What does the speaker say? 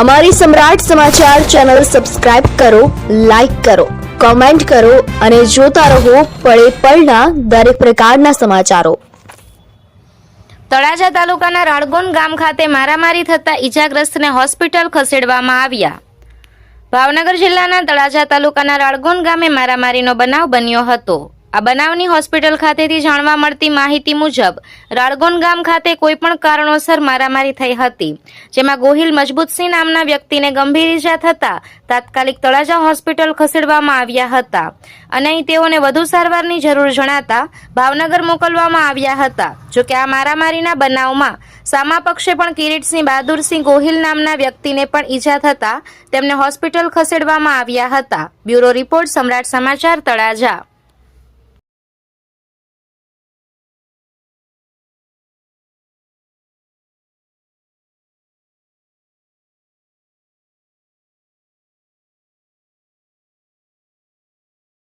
અમારી સમ્રાટ સમાચાર ચેનલ સબસ્ક્રાઇબ કરો, લાઇક કરો, કોમેન્ટ કરો અને જોતા રહો પળે પળના દરેક પ્રકારના સમાચારો. તળાજા તાલુકાના રાળગોન ગામ ખાતે મારામારી થતા ઈજાગ્રસ્તને હોસ્પિટલ ખસેડવામાં આવ્યા. ભાવનગર જિલ્લાના તળાજા તાલુકાના રાળગોન ગામે મારામારીનો બનાવ બન્યો હતો. આ બનાવની હોસ્પિટલ ખાતેથી જાણવા મળતી માહિતી મુજબ, રાળગોન ગામ ખાતે કોઈપણ કારણોસર મારામારી થઈ હતી, જેમાં ગોહિલ મજબૂતસિંહ નામના વ્યક્તિને ગંભીર ઈજા થતા તાત્કાલિક તળાજા હોસ્પિટલ ખસેડવામાં આવ્યા હતા. અને અહીં તેઓને વધુ સારવારની જરૂર જણાતા ભાવનગર મોકલવામાં આવ્યા હતા. જોકે આ મારામારીના બનાવમાં સામા પક્ષે પણ કિરીટસિંહ બહાદુરસિંહ ગોહિલ નામના વ્યક્તિને પણ ઈજા થતા તેમને હોસ્પિટલ ખસેડવામાં આવ્યા હતા. બ્યુરો રિપોર્ટ સમ્રાટ સમાચાર તળાજા.